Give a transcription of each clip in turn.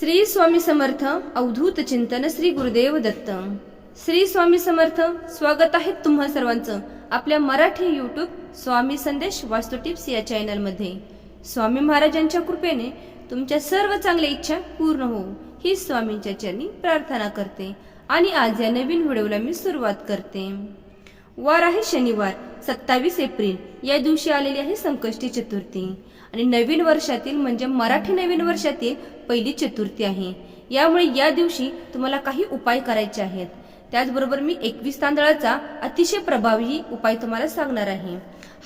श्री स्वामी समर्थ अवधूत चिंतन श्री गुरुदेव दत्त. श्री स्वामी समर्थ स्वागत आहे तुम्हा सर्वांचं आपल्या मराठी यूट्यूब स्वामी संदेश वास्तू टिप्स या चॅनलमध्ये स्वामी महाराजांच्या कृपेने तुमच्या सर्व चांगल्या इच्छा पूर्ण हो ही स्वामींच्या चरणी प्रार्थना करते आणि आज या नवीन व्हिडिओला मी सुरुवात करते. वार आहे शनिवार सत्तावीस एप्रिल. या दिवशी आलेली आहे संकष्टी चतुर्थी. आणि नवीन वर्षातील म्हणजे मराठी नवीन वर्षातील पहिली चतुर्थी आहे. यामुळे या दिवशी तुम्हाला काही उपाय करायचे आहेत. त्याचबरोबर मी एकवीस तांदळाचा अतिशय प्रभावी उपाय तुम्हाला सांगणार आहे.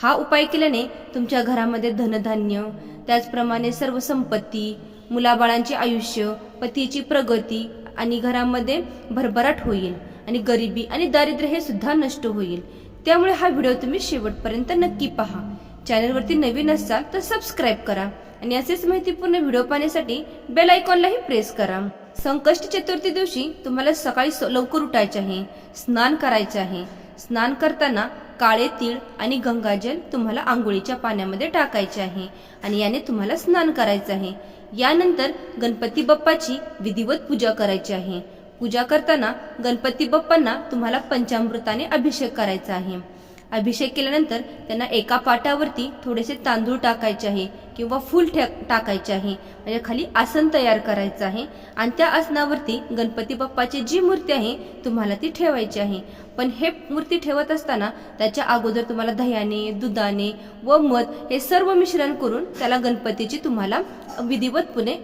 हा उपाय केल्याने तुमच्या घरामध्ये धनधान्य त्याचप्रमाणे सर्व संपत्ती मुलाबाळांचे आयुष्य पतीची प्रगती आणि घरामध्ये भरभराट होईल. आणि गरिबी आणि दारिद्र्य हे सुद्धा नष्ट होईल. त्यामुळे हा व्हिडिओ तुम्ही शेवटपर्यंत नक्की पहा. चॅनलवरती नवीन असाल तर सबस्क्राईब करा आणि असेच माहितीपूर्ण व्हिडिओ पाहण्यासाठी बेल आयकॉनलाही प्रेस करा. संकष्ट चतुर्थी दिवशी तुम्हाला सकाळी स- लवकर उठायचे आहे स्नान करायचे आहे. स्नान करताना काळे तीळ आणि गंगाजल तुम्हाला आंघोळीच्या पाण्यामध्ये टाकायचे आहे आणि याने तुम्हाला स्नान करायचं आहे. यानंतर गणपती बाप्पाची विधिवत पूजा करायची आहे. पूजा करताना गणपती बाप्पांना तुम्हाला पंचामृताने अभिषेक करायचा आहे. अभिषेक केल्यानंतर त्यांना एका पाटावरती थोडेसे तांदूळ टाकायचे आहे. किंवा फूल टाकायचे आहे. म्हणजे खाली आसन तयार करायचं आहे. आणि त्या आसनावरती गणपती बाप्पाची जी मूर्ती आहे तुम्हाला ती ठेवायची आहे. पण हे मूर्ती ठेवत असताना त्याच्या अगोदर तुम्हाला दह्याने दुधाने व मध हे सर्व मिश्रण करून त्याला गणपतीची तुम्हाला विधिवतपणे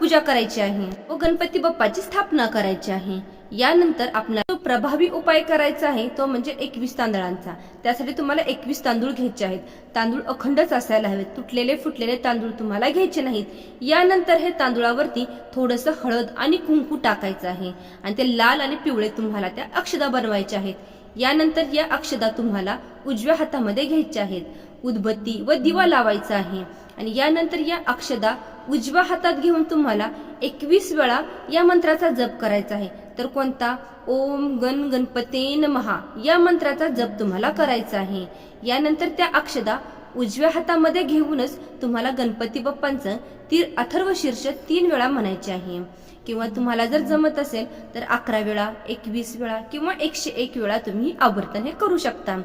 पूजा करायची आहे. व गणपती बाप्पाची स्थापना करायची आहे. यानंतर आपल्याला प्रभावी उपाय करायचा आहे तो म्हणजे एकवीस तांदळांचा. त्यासाठी तुम्हाला एकवीस तांदूळ घ्यायचे आहेत. तांदूळ अखंडच असायला हवेत. तुटलेले फुटलेले तांदूळ तुम्हाला घ्यायचे नाहीत. यानंतर हे तांदूळावरती थोडंसं हळद आणि कुंकू टाकायचं आहे. आणि ते लाल आणि पिवळे तुम्हाला त्या अक्षदा बनवायच्या आहेत. यानंतर या अक्षदा तुम्हाला उजव्या हातामध्ये घ्यायच्या आहेत. उदबत्ती व दिवा लावायचा आहे. आणि यानंतर या अक्षदा उजव्या हातात घेऊन तुम्हाला एकवीस वेळा या मंत्राचा जप करायचा आहे. तर कोणता? ओम गण गणपते नमहा या मंत्राचा जप तुम्हाला करायचा आहे. यानंतर त्या अक्षदा उजव्या हातामध्ये घेऊनच तुम्हाला गणपती बाप्पांचं तीर अथर्व शीर्ष तीन वेळा म्हणायचे आहे. किंवा तुम्हाला जर जमत असेल तर अकरा वेळा एकवीस वेळा किंवा एकशे एक वेळा तुम्ही आवर्तन हे करू शकता.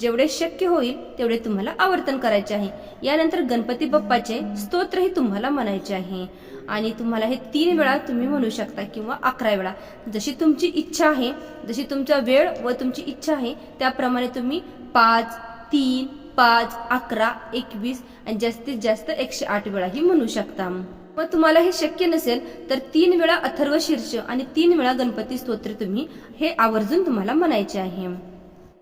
जेवढे शक्य होईल तेवढे तुम्हाला आवर्तन करायचे आहे. यानंतर गणपती बाप्पाचे स्तोत्रही तुम्हाला म्हणायचे आहे. आणि तुम्हाला हे तीन वेळा तुम्ही म्हणू शकता किंवा अकरा वेळा. जशी तुमची इच्छा आहे जशी तुमचा वेळ व तुमची इच्छा आहे त्याप्रमाणे तुम्ही पाच तीन पाच अकरा एकवीस आणि जास्तीत जास्त एकशे आठ वेळाही म्हणू शकता. मग तुम्हाला हे शक्य नसेल तर तीन वेळा अथर्व शीर्ष आणि तीन वेळा गणपती स्तोत्र तुम्ही हे आवर्जून तुम्हाला म्हणायचे आहे.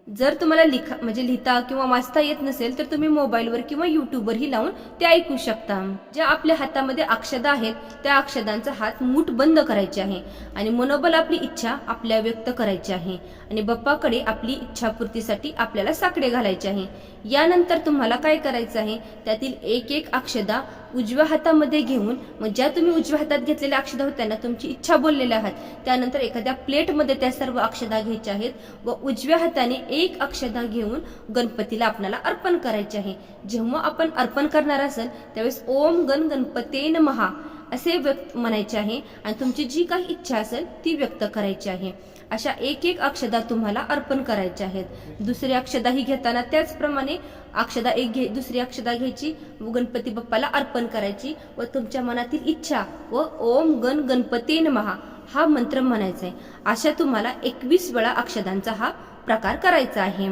जर तुम्हाला लिखा म्हणजे लिहिता किंवा वाचता येत नसेल तर तुम्ही मोबाईलवर किंवा युट्यूबवरही लावून ते ऐकू शकता. ज्या आपल्या हातामध्ये अक्षदा आहेत त्या अक्षदांचा हात मूठ बंद करायचे आहे आणि मनोबल आपली इच्छा आपल्या व्यक्त करायची आहे आणि बाप्पाकडे आपली इच्छापूर्तीसाठी आपल्याला साकडे घालायचे आहे. यानंतर तुम्हाला काय करायचं आहे? त्यातील एक एक अक्षदा उजव्या हातामध्ये घेऊन मग ज्या तुम्ही उजव्या हातात घेतलेल्या अक्षदा होत्या ना तुमची इच्छा बोललेल्या आहात. त्यानंतर एखाद्या प्लेटमध्ये त्या सर्व अक्षदा घ्यायच्या आहेत व उजव्या हाताने एक अक्षदा घेऊन गणपतीला आपल्याला अर्पण करायचे आहे. जेव्हा आपण अर्पण करणार असेल त्यावेळेस ओम गण गणपते महा असे व्यक्त म्हणायचे आहे आणि तुमची जी काही इच्छा असेल ती व्यक्त करायची आहे. अशा एक एक अक्षदा तुम्हाला अर्पण करायच्या आहेत. दुसरी अक्षदा ही घेताना त्याचप्रमाणे अक्षदा एक घे दुसरी अक्षदा घ्यायची व गणपती बाप्पाला अर्पण करायची व तुमच्या मनातील इच्छा व ओम गण गणपती महा हा मंत्र म्हणायचा आहे. अशा तुम्हाला एकवीस वेळा अक्षदांचा हा प्रकार करायचा आहे.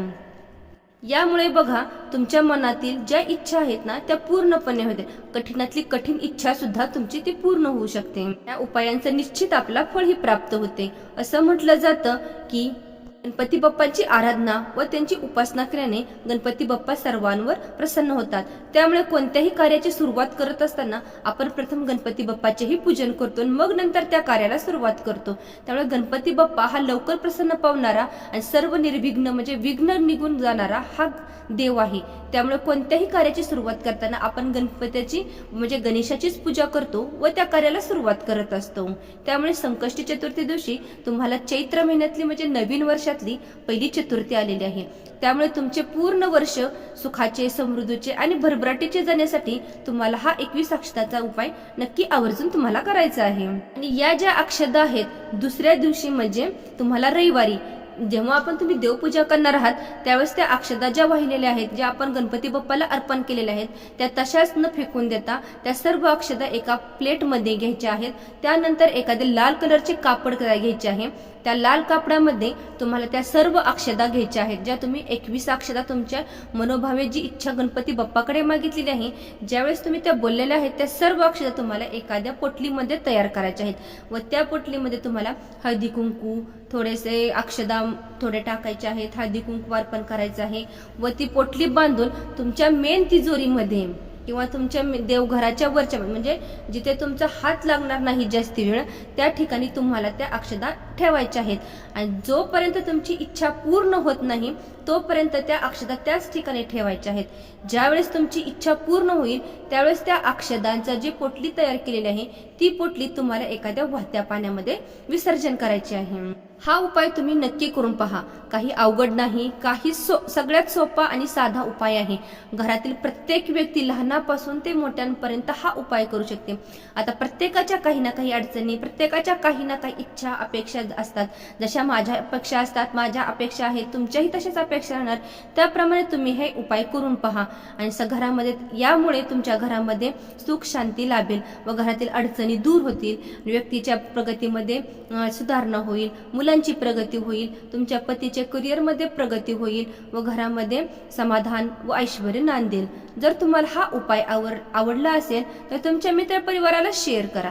यामुळे बघा तुमच्या मनातील ज्या इच्छा आहेत ना त्या पूर्णपणे होते कठीणातली कठीण इच्छा सुद्धा तुमची ती पूर्ण होऊ शकते. या उपायांचं निश्चित आपला फळही प्राप्त होते. असं म्हटलं जातं की गणपती बाप्पांची आराधना व त्यांची उपासना केल्याने गणपती बाप्पा सर्वांवर प्रसन्न होतात. त्यामुळे कोणत्याही कार्याची सुरुवात करत असताना आपण प्रथम गणपती बाप्पाचेही पूजन करतो आणि मग नंतर त्या कार्याला सुरुवात करतो. त्यामुळे गणपती बाप्पा हा लवकर प्रसन्न पावणारा आणि सर्व निर्विघ्न म्हणजे विघ्न निघून जाणारा हा देव आहे. त्यामुळे कोणत्याही कार्याची सुरुवात करताना आपण गणपतीची म्हणजे गणेशाचीच पूजा करतो व त्या कार्याला सुरुवात करत असतो. त्यामुळे संकष्टी चतुर्थी दिवशी तुम्हाला चैत्र महिन्यातली म्हणजे नवीन वर्ष वर्षातली पहिली चतुर्थी आलेली आहे. त्यामुळे तुमचे पूर्ण वर्ष सुखाचे समृद्धीचे आणि भरभराटीचे जाण्यासाठी तुम्हाला हा एकवीस अक्षताचा उपाय नक्की आवर्जून तुम्हाला करायचा आहे. आणि या ज्या अक्षदा आहेत दुसऱ्या दिवशी म्हणजे तुम्हाला रविवारी जेव्हा आपण तुम्ही देवपूजा करणार आहात त्यावेळेस त्या अक्षदा ज्या वाहिलेल्या आहेत ज्या आपण गणपती बाप्पाला अर्पण केलेल्या आहेत त्या तशाच न फेकून देता त्या सर्व अक्षदा एका प्लेटमध्ये घ्यायच्या आहेत. त्यानंतर एखादे लाल कलरचे कापड घ्यायचे आहे. त्या लाल कापडामध्ये तुम्हाला त्या सर्व अक्षदा घ्यायच्या आहेत ज्या तुम्ही एकवीस अक्षदा तुमच्या मनोभावे जी इच्छा गणपती बाप्पाकडे मागितलेली आहे ज्यावेळेस तुम्ही त्या बोललेल्या आहेत त्या सर्व अक्षदा तुम्हाला एखाद्या पोटलीमध्ये तयार करायच्या आहेत. व त्या पोटलीमध्ये तुम्हाला हळदी कुंकू थोडेसे अक्षदा थोडे टाकायचे आहेत हळदी कुंकू अर्पण करायचं आहे व ती पोटली बांधून तुमच्या मेन तिजोरीमध्ये किंवा तुमच्या मे- देवघराच्या वरच्या म्हणजे जिथे तुमचा हात लागणार नाही जास्ती वेळ त्या ठिकाणी तुम्हाला त्या अक्षदा ठेवायच्या आहेत. आणि जोपर्यंत तुमची इच्छा पूर्ण होत नाही तोपर्यंत त्या अक्षदा त्याच ठिकाणी ठेवायच्या आहेत. ज्यावेळेस तुमची इच्छा पूर्ण होईल त्यावेळेस त्या अक्षदांचा जी पोटली तयार केलेली आहे ती पोटली तुम्हाला एखाद्या वाहत्या पाण्यामध्ये विसर्जन करायची आहे. हा उपाय तुम्ही नक्की करून पहा. काही अवघड नाही काही सो सगळ्यात सोपा आणि साधा उपाय आहे. घरातील प्रत्येक व्यक्ती लहानापासून ते मोठ्यांपर्यंत हा उपाय करू शकते. आता प्रत्येकाच्या काही ना काही अडचणी प्रत्येकाच्या काही ना काही इच्छा अपेक्षा असतात. जशा माझ्या अपेक्षा असतात माझ्या अपेक्षा आहेत तुमच्याही तशाच अपेक्षा राहणार. त्याप्रमाणे तुम्ही हे उपाय करून पहा. आणि स घरामध्ये यामुळे तुमच्या घरामध्ये सुख शांती लाभेल व घरातील अडचणी दूर होतील. व्यक्तीच्या प्रगतीमध्ये सुधारणा होईल. मुलांची प्रगती होईल. तुमच्या पतीच्या करिअरमध्ये प्रगती होईल व घरामध्ये समाधान व ऐश्वर नांदेल. जर तुम्हाला हा उपाय आवड आवडला असेल तर तुमच्या मित्रपरिवाराला शेअर करा.